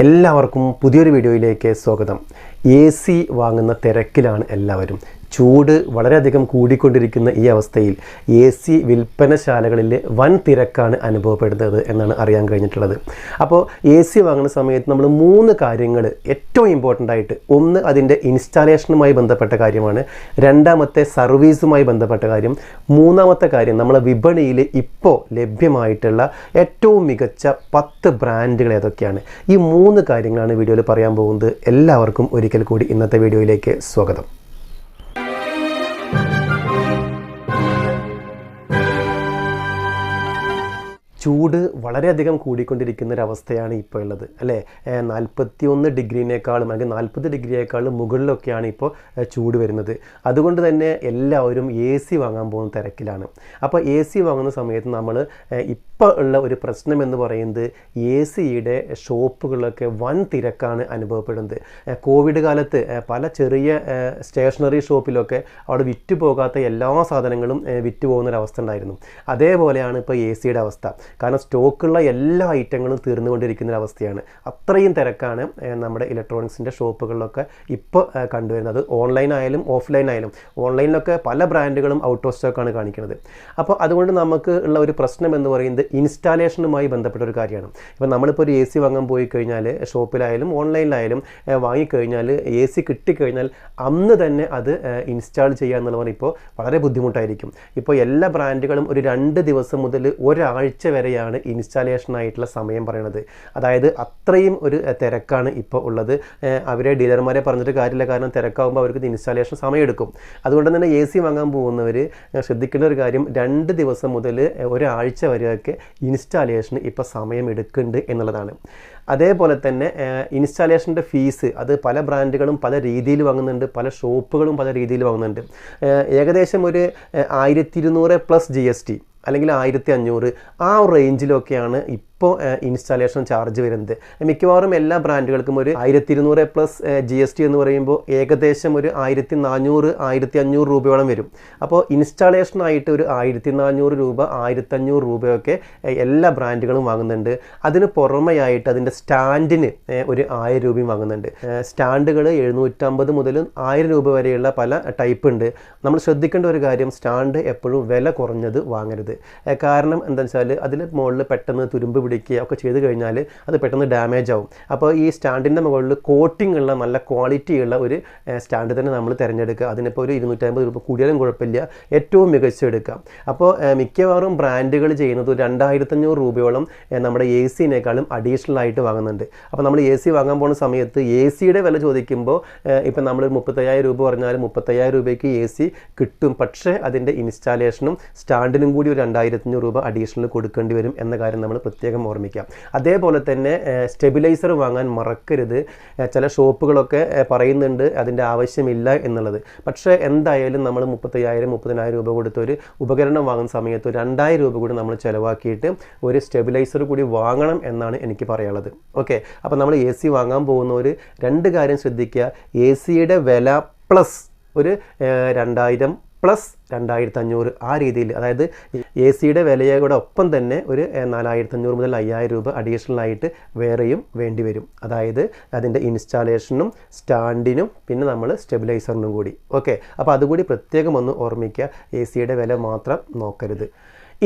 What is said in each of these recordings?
എല്ലാവർക്കും പുതിയൊരു വീഡിയോയിലേക്ക് സ്വാഗതം. എ സി വാങ്ങുന്ന തിരക്കിലാണ് എല്ലാവരും. ചൂട് വളരെയധികം കൂടിക്കൊണ്ടിരിക്കുന്ന ഈ അവസ്ഥയിൽ എ സി വിൽപ്പനശാലകളിൽ വൻ തിരക്കാണ് അനുഭവപ്പെടുന്നത് എന്നാണ് അറിയാൻ കഴിഞ്ഞിട്ടുള്ളത്. അപ്പോൾ എ സി വാങ്ങുന്ന സമയത്ത് നമ്മൾ മൂന്ന് കാര്യങ്ങൾ ഏറ്റവും ഇമ്പോർട്ടന്റ് ആയിട്ട് ഒന്ന് അതിന്റെ ഇൻസ്റ്റാളേഷനുമായി ബന്ധപ്പെട്ട കാര്യമാണ്. രണ്ടാമത്തെ സർവീസുമായി ബന്ധപ്പെട്ട കാര്യം. മൂന്നാമത്തെ കാര്യം നമ്മളെ വിപണിയിൽ ഇപ്പോൾ ലഭ്യമായിട്ടുള്ള ഏറ്റവും മികച്ച പത്ത് ബ്രാൻഡുകൾ ഏതൊക്കെയാണ്? ഈ മൂന്ന് കാര്യങ്ങളാണ് വീഡിയോയിൽ പറയാൻ പോകുന്നത്. എല്ലാവർക്കും ഒരിക്കൽ കൂടി ഇന്നത്തെ വീഡിയോയിലേക്ക് സ്വാഗതം. ചൂട് വളരെയധികം കൂടിക്കൊണ്ടിരിക്കുന്ന ഒരവസ്ഥയാണ് ഇപ്പോൾ ഉള്ളത് അല്ലേ? നാൽപ്പത്തി ഒന്ന് ഡിഗ്രീനേക്കാളും അല്ലെങ്കിൽ നാൽപ്പത് ഡിഗ്രിയേക്കാളും മുകളിലൊക്കെയാണ് ഇപ്പോൾ ചൂട് വരുന്നത്. അതുകൊണ്ട് തന്നെ എല്ലാവരും എ സി വാങ്ങാൻ പോകുന്ന തിരക്കിലാണ്. അപ്പോൾ എ സി വാങ്ങുന്ന സമയത്ത് നമ്മൾ ഇപ്പോൾ ഉള്ള ഒരു പ്രശ്നം എന്ന് പറയുന്നത് എ സിയുടെ ഷോപ്പുകളിലൊക്കെ വൻ തിരക്കാണ് അനുഭവപ്പെടുന്നത്. കോവിഡ് കാലത്ത് പല ചെറിയ സ്റ്റേഷനറി ഷോപ്പിലൊക്കെ അവിടെ വിറ്റ് പോകാത്ത എല്ലാ സാധനങ്ങളും വിറ്റ് പോകുന്നൊരവസ്ഥ ഉണ്ടായിരുന്നു. അതേപോലെയാണ് ഇപ്പോൾ എ സിയുടെ അവസ്ഥ. കാരണം സ്റ്റോക്കുള്ള എല്ലാ ഐറ്റങ്ങളും തീർന്നുകൊണ്ടിരിക്കുന്ന അവസ്ഥയാണ് അത്രയും തിരക്കാണ് നമ്മുടെ ഇലക്ട്രോണിക്സിന്റെ ഷോപ്പുകളിലൊക്കെ ഇപ്പോൾ കണ്ടുവരുന്നത്. ഓൺലൈൻ ആയാലും ഓഫ്ലൈൻ ആയാലും. ഓൺലൈനിലൊക്കെ പല ബ്രാൻഡുകളും ഔട്ട് ഓഫ് സ്റ്റോക്കാണ് കാണിക്കുന്നത്. അപ്പോൾ അതുകൊണ്ട് നമുക്ക് ഉള്ള ഒരു പ്രശ്നം എന്ന് പറയുന്നത് ഇൻസ്റ്റാളേഷനുമായി ബന്ധപ്പെട്ട ഒരു കാര്യമാണ്. ഇപ്പോൾ നമ്മളിപ്പോൾ ഒരു എ സി വാങ്ങാൻ പോയി കഴിഞ്ഞാൽ ഷോപ്പിലായാലും ഓൺലൈനിലായാലും വാങ്ങിക്കഴിഞ്ഞാൽ എ സി കിട്ടിക്കഴിഞ്ഞാൽ അന്ന് തന്നെ അത് ഇൻസ്റ്റാൾ ചെയ്യുക എന്നുള്ളവർ ഇപ്പോൾ വളരെ ബുദ്ധിമുട്ടായിരിക്കും. ഇപ്പോൾ എല്ലാ ബ്രാൻഡുകളും ഒരു രണ്ട് ദിവസം മുതൽ ഒരാഴ്ച വരെയാണ് ഇൻസ്റ്റാലേഷനായിട്ടുള്ള സമയം പറയുന്നത് അതായത് അത്രയും ഒരു തിരക്കാണ് ഇപ്പോൾ ഉള്ളത്. അവരെ ഡീലർമാരെ പറഞ്ഞിട്ട് കാര്യമില്ല. കാരണം തിരക്കാവുമ്പോൾ അവർക്ക് ഇൻസ്റ്റാലേഷൻ സമയമെടുക്കും. അതുകൊണ്ട് തന്നെ എ സി വാങ്ങാൻ പോകുന്നവർ ശ്രദ്ധിക്കേണ്ട ഒരു കാര്യം രണ്ട് ദിവസം മുതൽ ഒരാഴ്ച വരെയൊക്കെ ഇൻസ്റ്റാളേഷന് ഇപ്പോൾ സമയമെടുക്കുന്നുണ്ട് എന്നുള്ളതാണ്. അതേപോലെ തന്നെ ഇൻസ്റ്റാളേഷന്റെ ഫീസ് അത് പല ബ്രാൻഡുകളും പല രീതിയിൽ വാങ്ങുന്നുണ്ട് പല ഷോപ്പുകളും പല രീതിയിൽ വാങ്ങുന്നുണ്ട്. ഏകദേശം ഒരു ആയിരത്തി പ്ലസ് ജി അല്ലെങ്കിൽ ആയിരത്തി അഞ്ഞൂറ് ആ റേഞ്ചിലൊക്കെയാണ് ഇപ്പോൾ ഇൻസ്റ്റാളേഷൻ ചാർജ് വരുന്നത്. മിക്കവാറും എല്ലാ ബ്രാൻഡുകൾക്കും ഒരു ആയിരത്തി ഇരുന്നൂറ് പ്ലസ് ജി എസ് ടി എന്ന് പറയുമ്പോൾ ഏകദേശം ഒരു ആയിരത്തി നാനൂറ് ആയിരത്തി അഞ്ഞൂറ് രൂപയോളം വരും. അപ്പോൾ ഇൻസ്റ്റാളേഷനായിട്ട് ഒരു ആയിരത്തി നാനൂറ് രൂപ ആയിരത്തഞ്ഞൂറ് രൂപയൊക്കെ എല്ലാ ബ്രാൻഡുകളും വാങ്ങുന്നുണ്ട്. അതിന് പുറമെയായിട്ട് അതിന്റെ സ്റ്റാൻഡിന് ഒരു ആയിരം രൂപയും വാങ്ങുന്നുണ്ട്. സ്റ്റാൻഡുകൾ എഴുന്നൂറ്റമ്പത് മുതൽ ആയിരം രൂപ വരെയുള്ള പല ടൈപ്പ് ഉണ്ട്. നമ്മൾ ശ്രദ്ധിക്കേണ്ട ഒരു കാര്യം സ്റ്റാൻഡ് എപ്പോഴും വില കുറഞ്ഞത് വാങ്ങരുത്. കാരണം എന്താ വെച്ചാൽ അതിന് മുകളിൽ പെട്ടെന്ന് തുരുമ്പ് പിടിക്കുക ഒക്കെ ചെയ്ത് കഴിഞ്ഞാൽ അത് പെട്ടെന്ന് ഡാമേജ് ആവും. അപ്പോൾ ഈ സ്റ്റാൻഡിന്റെ മുകളിൽ കോട്ടിംഗ് ഉള്ള നല്ല ക്വാളിറ്റി ഉള്ള ഒരു സ്റ്റാൻഡ് തന്നെ നമ്മൾ തിരഞ്ഞെടുക്കുക. അതിനിപ്പോൾ ഒരു ഇരുന്നൂറ്റമ്പത് രൂപ കൂടിയാലും കുഴപ്പമില്ല. ഏറ്റവും മികച്ച എടുക്കാം അപ്പോൾ മിക്കവാറും ബ്രാൻഡുകൾ ചെയ്യുന്നത് രണ്ടായിരത്തഞ്ഞൂറ് രൂപയോളം നമ്മുടെ എ സിനേക്കാളും അഡീഷണൽ ആയിട്ട് വാങ്ങുന്നുണ്ട്. അപ്പോൾ നമ്മൾ എ സി വാങ്ങാൻ പോകുന്ന സമയത്ത് എ സിയുടെ വില ചോദിക്കുമ്പോൾ ഇപ്പം നമ്മൾ മുപ്പത്തയ്യായിരം രൂപ പറഞ്ഞാൽ മുപ്പത്തയ്യായിരം രൂപയ്ക്ക് എ സി കിട്ടും. പക്ഷേ അതിന്റെ ഇൻസ്റ്റാളേഷനും സ്റ്റാൻഡിനും കൂടി ഒരു രണ്ടായിരത്തഞ്ഞൂറ് രൂപ അഡീഷണൽ കൊടുക്കേണ്ടി വരും എന്ന കാര്യം നമ്മൾ പ്രത്യേകം ഓർമ്മിക്കാം. അതേപോലെ തന്നെ സ്റ്റെബിലൈസർ വാങ്ങാൻ മറക്കരുത്. ചില ഷോപ്പുകളൊക്കെ പറയുന്നുണ്ട് അതിന്റെ ആവശ്യമില്ല എന്നുള്ളത്. പക്ഷേ എന്തായാലും നമ്മൾ മുപ്പത്തയ്യായിരം മുപ്പതിനായിരം രൂപ കൊടുത്ത് ഒരു ഉപകരണം വാങ്ങുന്ന സമയത്ത് രണ്ടായിരം രൂപ കൂടി നമ്മൾ ചിലവാക്കിയിട്ട് ഒരു സ്റ്റെബിലൈസർ കൂടി വാങ്ങണം എന്നാണ് എനിക്ക് പറയാനുള്ളത്. ഓക്കെ? അപ്പോൾ നമ്മൾ എ സി വാങ്ങാൻ പോകുന്നവർ രണ്ട് കാര്യം ശ്രദ്ധിക്കുക. എ സിയുടെ വില പ്ലസ് ഒരു രണ്ടായിരം പ്ലസ് രണ്ടായിരത്തി അഞ്ഞൂറ് ആ രീതിയിൽ അതായത് എ സിയുടെ വിലയോടെ ഒപ്പം തന്നെ ഒരു നാലായിരത്തി അഞ്ഞൂറ് മുതൽ അയ്യായിരം രൂപ അഡീഷണൽ ആയിട്ട് വേറെയും വേണ്ടി വരും. അതായത് അതിന്റെ ഇൻസ്റ്റാളേഷനും സ്റ്റാൻഡിനും പിന്നെ നമ്മൾ സ്റ്റെബിലൈസറിനും കൂടി. ഓക്കെ? അപ്പോൾ അതുകൂടി പ്രത്യേകം ഒന്ന് ഓർമ്മിക്കുക എ സിയുടെ വില മാത്രം നോക്കരുത്.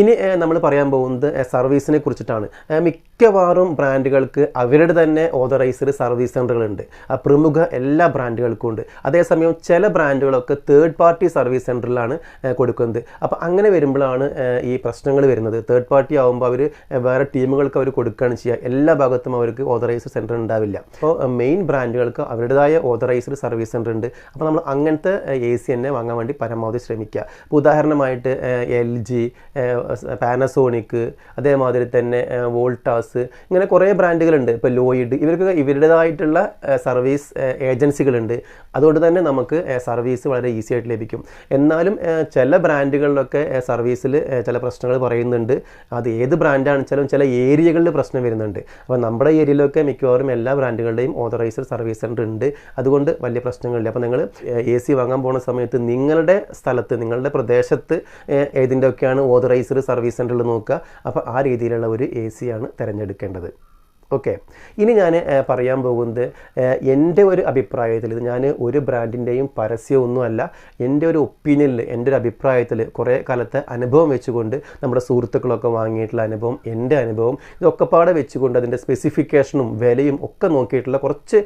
ഇനി നമ്മൾ പറയാൻ പോകുന്നത് സർവീസിനെ കുറിച്ചിട്ടാണ്. മിക്കവാറും ബ്രാൻഡുകൾക്ക് അവരുടെ തന്നെ ഓതറൈസ്ഡ് സർവീസ് സെന്ററുകളുണ്ട് പ്രമുഖ എല്ലാ ബ്രാൻഡുകൾക്കും ഉണ്ട്. അതേസമയം ചില ബ്രാൻഡുകളൊക്കെ തേർഡ് പാർട്ടി സർവീസ് സെന്ററിലാണ് കൊടുക്കുന്നത്. അപ്പോൾ അങ്ങനെ വരുമ്പോഴാണ് ഈ പ്രശ്നങ്ങൾ വരുന്നത്. തേർഡ് പാർട്ടി ആകുമ്പോൾ അവർ വേറെ ടീമുകൾക്ക് അവർ കൊടുക്കുകയാണ് ചെയ്യുക എല്ലാ ഭാഗത്തും അവർക്ക് ഓതറൈസ്ഡ് സെന്റർ ഉണ്ടാവില്ല. അപ്പോൾ മെയിൻ ബ്രാൻഡുകൾക്ക് അവരുടേതായ ഓതറൈസ്ഡ് സർവീസ് സെന്റർ ഉണ്ട്. അപ്പോൾ നമ്മൾ അങ്ങനത്തെ എ സി തന്നെ വാങ്ങാൻ വേണ്ടി പരമാവധി ശ്രമിക്കുക ഉദാഹരണമായിട്ട് എൽ ജി പാനസോണിക് അതേമാതിരി തന്നെ വോൾട്ടാസ് ഇങ്ങനെ കുറേ ബ്രാൻഡുകളുണ്ട്. ഇപ്പോൾ ലോയിഡ് ഇവർക്ക് ഇവരുടേതായിട്ടുള്ള സർവീസ് ഏജൻസികളുണ്ട്. അതുകൊണ്ട് തന്നെ നമുക്ക് സർവീസ് വളരെ ഈസി ആയിട്ട് ലഭിക്കും. എന്നാലും ചില ബ്രാൻഡുകളിലൊക്കെ സർവീസിൽ ചില പ്രശ്നങ്ങൾ പറയുന്നുണ്ട്. അത് ഏത് ബ്രാൻഡാണെന്ന് വെച്ചാലും ചില ഏരിയകളിൽ പ്രശ്നം വരുന്നുണ്ട്. അപ്പോൾ നമ്മുടെ ഏരിയയിലൊക്കെ മിക്കവാറും എല്ലാ ബ്രാൻഡുകളുടെയും ഓതറൈസ്ഡ് സർവീസ് സെന്റർ ഉണ്ട്. അതുകൊണ്ട് വലിയ പ്രശ്നങ്ങളില്ല. അപ്പോൾ നിങ്ങൾ എ സി വാങ്ങാൻ പോകുന്ന സമയത്ത് നിങ്ങളുടെ സ്ഥലത്ത് നിങ്ങളുടെ പ്രദേശത്ത് ഏതിന്റെയൊക്കെയാണ് ഓതറൈസ്ഡ് സർവീസ് സെന്ററിൽ നോക്കുക. അപ്പോൾ ആ രീതിയിലുള്ള ഒരു എ സിയാണ് തിരഞ്ഞെടുക്കേണ്ടത്. ഓക്കെ ഇനി ഞാൻ പറയാൻ പോകുന്നത് എന്റെ ഒരു അഭിപ്രായത്തിൽ ഇത് ഞാൻ ഒരു ബ്രാൻഡിന്റെയും പരസ്യമൊന്നുമല്ല എന്റെ ഒരു ഒപ്പീനിയനിൽ എന്റെ ഒരു അഭിപ്രായത്തിൽ കുറേ കാലത്തെ അനുഭവം വെച്ചുകൊണ്ട് നമ്മുടെ സുഹൃത്തുക്കളൊക്കെ വാങ്ങിയിട്ടുള്ള അനുഭവം എന്റെ അനുഭവം ഇതൊക്കെ പാടെ വെച്ചുകൊണ്ട് അതിന്റെ സ്പെസിഫിക്കേഷനും വിലയും ഒക്കെ നോക്കിയിട്ടുള്ള കുറച്ച്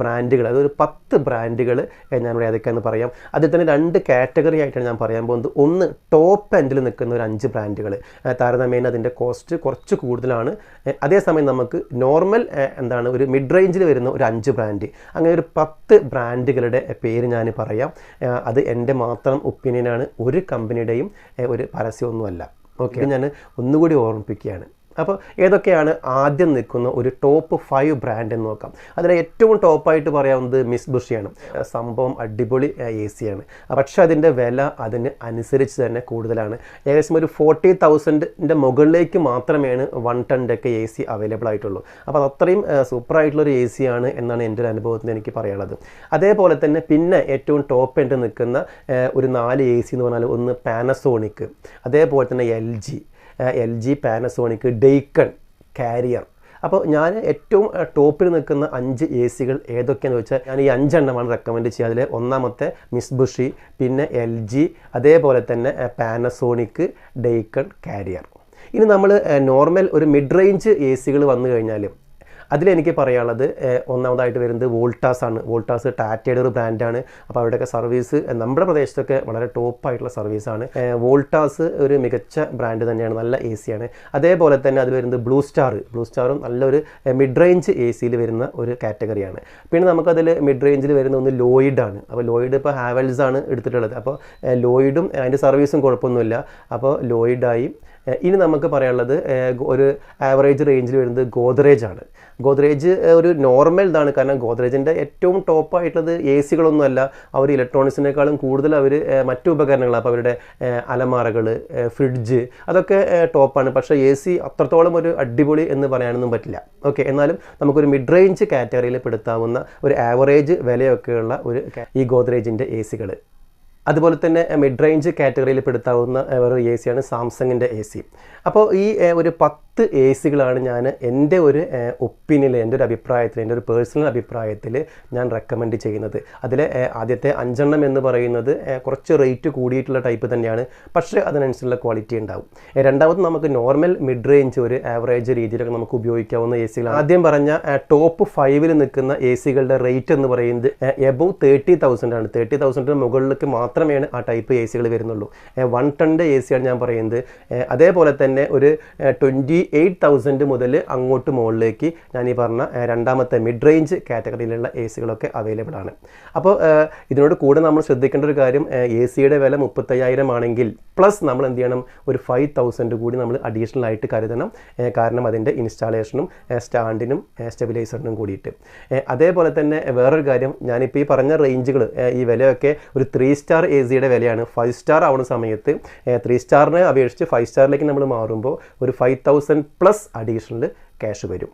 ബ്രാൻഡുകൾ അതൊരു പത്ത് ബ്രാൻഡുകൾ ഞാനിവിടെ ഏതൊക്കെയാണെന്ന് പറയാം. അതിൽ തന്നെ രണ്ട് കാറ്റഗറി ആയിട്ടാണ് ഞാൻ പറയാൻ പോകുന്നത്. ഒന്ന് ടോപ്പ് എൻഡിൽ നിൽക്കുന്ന ഒരു അഞ്ച് ബ്രാൻഡുകൾ. താരതമ്യേന അതിന്റെ കോസ്റ്റ് കുറച്ച് കൂടുതലാണ്. അതേസമയം നമുക്ക് നോർമൽ എന്താണ് ഒരു മിഡ് റേഞ്ചിൽ വരുന്ന ഒരു അഞ്ച് ബ്രാൻഡ്. അങ്ങനെ ഒരു പത്ത് ബ്രാൻഡുകളുടെ പേര് ഞാൻ പറയാം. അത് എന്റെ മാത്രം ഒപ്പീനിയനാണ്. ഒരു കമ്പനിയുടെയും ഒരു പരസ്യമൊന്നുമല്ല. ഓക്കെ? ഞാൻ ഒന്നുകൂടി ഓർമ്മിപ്പിക്കുകയാണ്. അപ്പോൾ ഏതൊക്കെയാണ് ആദ്യം നിൽക്കുന്ന ഒരു ടോപ്പ് ഫൈവ് ബ്രാൻഡ് എന്ന് നോക്കാം. അതിൽ ഏറ്റവും ടോപ്പായിട്ട് പറയാവുന്നത് മിസ് ബുഷിയാണ്. സംഭവം അടിപൊളി എ സിയാണ് പക്ഷേ അതിന്റെ വില അതിന് അനുസരിച്ച് തന്നെ കൂടുതലാണ്. ഏകദേശം ഒരു ഫോർട്ടി തൗസൻഡിന്റെ മുകളിലേക്ക് മാത്രമേ വൺ ടണ്ണിന്റെ ഒക്കെ എ സി അവൈലബിൾ ആയിട്ടുള്ളൂ. അപ്പോൾ അത് അത്രയും സൂപ്പറായിട്ടുള്ളൊരു എ സി ആണ് എന്നാണ് എന്റെ ഒരു അനുഭവത്തിൽ എനിക്ക് പറയാനുള്ളത്. അതേപോലെ തന്നെ പിന്നെ ഏറ്റവും ടോപ്പ് എൻഡ് നിൽക്കുന്ന ഒരു നാല് എ സി എന്ന് പറഞ്ഞാൽ ഒന്ന് പാനസോണിക് അതേപോലെ തന്നെ L G L G Panasonic Daikin Carrier. അപ്പോൾ ഞാൻ ഏറ്റവും ടോപ്പിൽ നിൽക്കുന്ന അഞ്ച് എ സികൾ ഏതൊക്കെയാണെന്ന് വെച്ചാൽ ഞാൻ ഈ അഞ്ചെണ്ണമാണ് റെക്കമെൻഡ് ചെയ്യുക. അതിൽ ഒന്നാമത്തെ മിസ് ബുഷി പിന്നെ എൽ ജി അതേപോലെ തന്നെ പാനസോണിക് ഡെയ്ക്കൺ കാരിയർ. ഇനി നമ്മൾ നോർമൽ ഒരു മിഡ് റേഞ്ച് എ സികൾ വന്നു കഴിഞ്ഞാൽ അതിലെനിക്ക് പറയാനുള്ളത് ഒന്നാമതായിട്ട് വരുന്നത് വോൾട്ടാസ് ആണ്. വോൾട്ടാസ് ടാറ്റയുടെ ഒരു ബ്രാൻഡാണ്. അപ്പോൾ അവിടെയൊക്കെ സർവീസ് നമ്മുടെ പ്രദേശത്തൊക്കെ വളരെ ടോപ്പ് ആയിട്ടുള്ള സർവീസാണ് വോൾട്ടാസ് ഒരു മികച്ച ബ്രാൻഡ് തന്നെയാണ് നല്ല എ സിയാണ്. അതേപോലെ തന്നെ അത് വരുന്നത് ബ്ലൂ സ്റ്റാർ. ബ്ലൂ സ്റ്റാറും നല്ലൊരു മിഡ് റേഞ്ച് എ സിയിൽ വരുന്ന ഒരു കാറ്റഗറിയാണ്. പിന്നെ നമുക്കതിൽ മിഡ് റേഞ്ചിൽ വരുന്ന ഒന്ന് ലോയിഡാണ്. അപ്പോൾ ലോയിഡ് ഇപ്പോൾ ഹാവൽസ് ആണ് എടുത്തിട്ടുള്ളത്. അപ്പോൾ ലോയിഡും അതിന്റെ സർവീസും കുഴപ്പമൊന്നുമില്ല. അപ്പോൾ ലോയിഡായി ഇനി നമുക്ക് പറയാനുള്ളത് ഒരു ആവറേജ് റേഞ്ചിൽ വരുന്നത് ഗോദ്രേജ് ആണ്. ഗോദ്രേജ് ഒരു നോർമൽ ഇതാണ്. കാരണം ഗോദ്രേജിന്റെ ഏറ്റവും ടോപ്പ് ആയിട്ടുള്ളത് എ സികളൊന്നുമല്ല അവർ ഇലക്ട്രോണിക്സിനേക്കാളും കൂടുതൽ അവർ മറ്റു ഉപകരണങ്ങൾ അപ്പോൾ അവരുടെ അലമാറകൾ ഫ്രിഡ്ജ് അതൊക്കെ ടോപ്പാണ് പക്ഷേ എ സി അത്രത്തോളം ഒരു അടിപൊളി എന്ന് പറയാനൊന്നും പറ്റില്ല. ഓക്കെ എന്നാലും നമുക്കൊരു മിഡ് റേഞ്ച് കാറ്റഗറിയിൽ പെടുത്താവുന്ന ഒരു ആവറേജ് വിലയൊക്കെയുള്ള ഒരു ഈ ഗോദ്രേജിന്റെ എ സികൾ അതുപോലെ തന്നെ മിഡ് റേഞ്ച് കാറ്റഗറിയിൽ പെടുത്താവുന്ന ഒരു എ സിയാണ് സാംസങ്ങിന്റെ എ സി അപ്പോൾ ഈ ഒരു പത്ത് എ സികളാണ് ഞാൻ എന്റെ ഒരു ഒപ്പീനിയനിൽ എന്റെ ഒരു അഭിപ്രായത്തിൽ എന്റെ ഒരു പേഴ്സണൽ അഭിപ്രായത്തിൽ ഞാൻ റെക്കമെൻഡ് ചെയ്യുന്നത്. അതിൽ ആദ്യത്തെ അഞ്ചെണ്ണം എന്ന് പറയുന്നത് കുറച്ച് റേറ്റ് കൂടിയിട്ടുള്ള ടൈപ്പ് തന്നെയാണ്. പക്ഷേ അതിനനുസരിച്ചുള്ള ക്വാളിറ്റി ഉണ്ടാവും. രണ്ടാമത് നമുക്ക് നോർമൽ മിഡ് റേഞ്ച് ഒരു ആവറേജ് രീതിയിലൊക്കെ നമുക്ക് ഉപയോഗിക്കാവുന്ന എ സികൾ ആദ്യം പറഞ്ഞ ടോപ്പ് ഫൈവിൽ നിൽക്കുന്ന എ സികളുടെ റേറ്റ് എന്ന് പറയുന്നത് എബവ് തേർട്ടി തൗസൻഡ് ആണ്. തേർട്ടി തൗസൻഡിന് മുകളിലേക്ക് മാത്രമേ ആ ടൈപ്പ് എ സികൾ വരുന്നുള്ളൂ വൺ ടണ്ണിന്റെ എ സിയാണ് ഞാൻ പറയുന്നത്. അതേപോലെ തന്നെ ഒരു ട്വന്റി എയ്റ്റ് തൗസൻഡ് മുതൽ അങ്ങോട്ട് മുകളിലേക്ക് ഞാൻ ഈ പറഞ്ഞ രണ്ടാമത്തെ മിഡ് റേഞ്ച് കാറ്റഗറിയിലുള്ള എ സികളൊക്കെ അവൈലബിൾ ആണ്. അപ്പോൾ ഇതിനോട് കൂടെ നമ്മൾ ശ്രദ്ധിക്കേണ്ട ഒരു കാര്യം എ സിയുടെ വില മുപ്പത്തയ്യായിരം ആണെങ്കിൽ പ്ലസ് നമ്മൾ എന്ത് ചെയ്യണം? ഒരു ഫൈവ് തൗസൻഡ് കൂടി നമ്മൾ അഡീഷണൽ ആയിട്ട് കരുതണം. കാരണം അതിന്റെ ഇൻസ്റ്റാളേഷനും സ്റ്റാൻഡിനും സ്റ്റെബിലൈസറിനും കൂടിയിട്ട്. അതേപോലെ തന്നെ വേറൊരു കാര്യം ഞാനിപ്പോൾ ഈ പറഞ്ഞ റേഞ്ചുകൾ ഈ വിലയൊക്കെ ഒരു ത്രീ സ്റ്റാർ എ സിയുടെ വിലയാണ്. ഫൈവ് സ്റ്റാർ ആവുന്ന സമയത്ത് ത്രീ സ്റ്റാറിനെ അപേക്ഷിച്ച് ഫൈവ് സ്റ്റാറിലേക്ക് നമ്മൾ മാറുമ്പോൾ ഒരു five thousand plus additional cash വരും.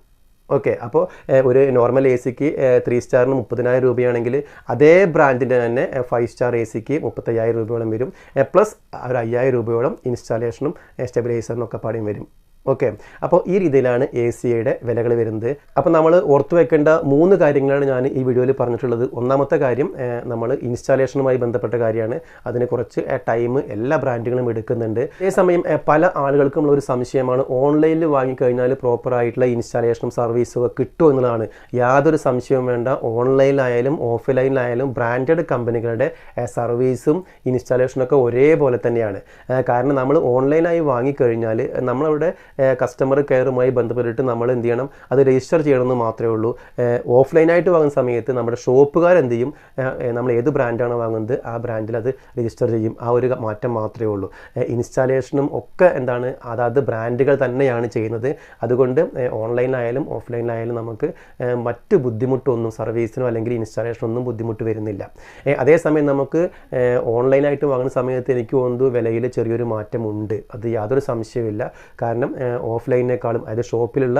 ഓക്കെ അപ്പോൾ ഒരു നോർമൽ എ സിക്ക് ത്രീ സ്റ്റാറിന് മുപ്പതിനായിരം രൂപയാണെങ്കിൽ അതേ ബ്രാൻഡിന്റെ തന്നെ ഫൈവ് സ്റ്റാർ എ സിക്ക് മുപ്പത്തയ്യായിരം രൂപയോളം വരും. പ്ലസ് ഒരു അയ്യായിരം രൂപയോളം ഇൻസ്റ്റാളേഷനും സ്റ്റെബിലൈസറിനും ഒക്കെ പാടിയും വരും. ഓക്കെ. അപ്പോൾ ഈ രീതിയിലാണ് എ സിയുടെ വിലകൾ വരുന്നത്. അപ്പോൾ നമ്മൾ ഓർത്തു വെക്കേണ്ട മൂന്ന് കാര്യങ്ങളാണ് ഞാൻ ഈ വീഡിയോയിൽ പറഞ്ഞിട്ടുള്ളത്. ഒന്നാമത്തെ കാര്യം നമ്മൾ ഇൻസ്റ്റാളേഷനുമായി ബന്ധപ്പെട്ട കാര്യമാണ്. അതിന് കുറച്ച് ടൈം എല്ലാ ബ്രാൻഡുകളും എടുക്കുന്നുണ്ട്. അതേസമയം പല ആളുകൾക്കും ഒരു സംശയമാണ്. ഓൺലൈനിൽ വാങ്ങിക്കഴിഞ്ഞാൽ പ്രോപ്പറായിട്ടുള്ള ഇൻസ്റ്റാളേഷനും സർവീസും ഒക്കെ കിട്ടുമോ എന്നുള്ളതാണ്. യാതൊരു സംശയവും വേണ്ട. ഓൺലൈനിലായാലും ഓഫ്ലൈനിലായാലും ബ്രാൻഡഡ് കമ്പനികളുടെ സർവീസും ഇൻസ്റ്റാളേഷനും ഒക്കെ ഒരേപോലെ തന്നെയാണ്. കാരണം നമ്മൾ ഓൺലൈനായി വാങ്ങിക്കഴിഞ്ഞാൽ നമ്മളവിടെ കസ്റ്റമർ കെയറുമായി ബന്ധപ്പെട്ടിട്ട് നമ്മൾ എന്ത് ചെയ്യണം? അത് രജിസ്റ്റർ ചെയ്യണമെന്ന് മാത്രമേ ഉള്ളൂ. ഓഫ്ലൈനായിട്ട് വാങ്ങുന്ന സമയത്ത് നമ്മുടെ ഷോപ്പുകാർ എന്ത് ചെയ്യും? നമ്മൾ ഏത് ബ്രാൻഡാണ് വാങ്ങുന്നത് ആ ബ്രാൻഡിൽ അത് രജിസ്റ്റർ ചെയ്യും. ആ ഒരു മാറ്റം മാത്രമേ ഉള്ളൂ. ഇൻസ്റ്റാലേഷനും ഒക്കെ എന്താണ്? അതാത് ബ്രാൻഡുകൾ തന്നെയാണ് ചെയ്യുന്നത്. അതുകൊണ്ട് ഓൺലൈനായാലും ഓഫ്ലൈനിലായാലും നമുക്ക് മറ്റ് ബുദ്ധിമുട്ടൊന്നും സർവീസിനോ അല്ലെങ്കിൽ ഇൻസ്റ്റാളേഷനൊന്നും ബുദ്ധിമുട്ട് വരുന്നില്ല. അതേസമയം നമുക്ക് ഓൺലൈനായിട്ട് വാങ്ങുന്ന സമയത്ത് എനിക്ക് തോന്നുന്നു വിലയിൽ ചെറിയൊരു മാറ്റമുണ്ട്. അത് യാതൊരു സംശയമില്ല കാരണം ഓഫ്ലൈനേക്കാളും അതായത് ഷോപ്പിലുള്ള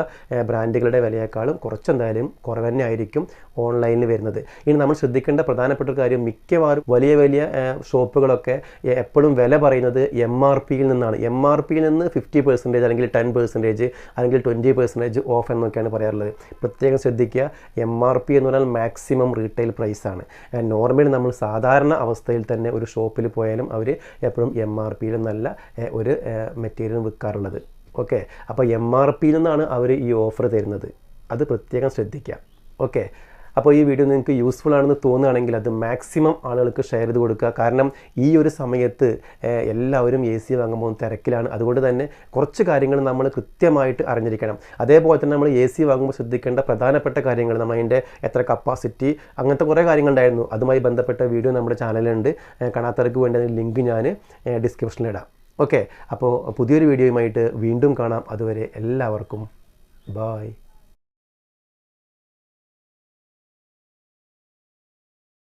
ബ്രാൻഡുകളുടെ വിലയേക്കാളും കുറച്ചെന്തായാലും കുറവ് തന്നെ ആയിരിക്കും ഓൺലൈനിൽ വരുന്നത്. ഇനി നമ്മൾ ശ്രദ്ധിക്കേണ്ട പ്രധാനപ്പെട്ട ഒരു കാര്യം മിക്കവാറും വലിയ വലിയ ഷോപ്പുകളൊക്കെ എപ്പോഴും വില പറയുന്നത് എം ആർ പിയിൽ നിന്നാണ്. എം ആർ പിയിൽ നിന്ന് ഫിഫ്റ്റി പെർസെന്റേജ് അല്ലെങ്കിൽ ടെൻ പെർസെന്റേജ് അല്ലെങ്കിൽ ട്വന്റി പെർസെന്റേജ് ഓഫ് എന്നൊക്കെയാണ് പറയാറുള്ളത്. പ്രത്യേകം ശ്രദ്ധിക്കുക എം ആർ പി എന്ന് പറഞ്ഞാൽ മാക്സിമം റീറ്റെയിൽ പ്രൈസാണ്. നോർമലി നമ്മൾ സാധാരണ അവസ്ഥയിൽ തന്നെ ഒരു ഷോപ്പിൽ പോയാലും അവർ എപ്പോഴും എം ആർ പിയിൽ നല്ല ഒരു മെറ്റീരിയൽ വിൽക്കാറുള്ളത്. ഓക്കെ അപ്പോൾ എം ആർ പിയിൽ നിന്നാണ് അവർ ഈ ഓഫർ തരുന്നത്. അത് പ്രത്യേകം ശ്രദ്ധിക്കുക ഓക്കെ അപ്പോൾ ഈ വീഡിയോ നിങ്ങൾക്ക് യൂസ്ഫുൾ ആണെന്ന് തോന്നുകയാണെങ്കിൽ അത് മാക്സിമം ആളുകൾക്ക് ഷെയർ ചെയ്ത് കൊടുക്കുക. കാരണം ഈ ഒരു സമയത്ത് എല്ലാവരും എ സി വാങ്ങുമ്പോൾ തിരക്കിലാണ്. അതുകൊണ്ട് തന്നെ കുറച്ച് കാര്യങ്ങൾ നമ്മൾ കൃത്യമായിട്ട് അറിഞ്ഞിരിക്കണം. അതേപോലെ തന്നെ നമ്മൾ എ സി വാങ്ങുമ്പോൾ ശ്രദ്ധിക്കേണ്ട പ്രധാനപ്പെട്ട കാര്യങ്ങൾ നമ്മൾ അതിന്റെ എത്ര കപ്പാസിറ്റി അങ്ങനത്തെ കുറേ കാര്യങ്ങളുണ്ടായിരുന്നു അതുമായി ബന്ധപ്പെട്ട വീഡിയോ നമ്മുടെ ചാനലിലുണ്ട് കാണാത്തവർക്ക് വേണ്ടി ലിങ്ക് ഞാൻ ഡിസ്ക്രിപ്ഷനിലിടാം ഓക്കെ അപ്പോൾ പുതിയൊരു വീഡിയോയുമായിട്ട് വീണ്ടും കാണാം. അതുവരെ എല്ലാവർക്കും ബായ്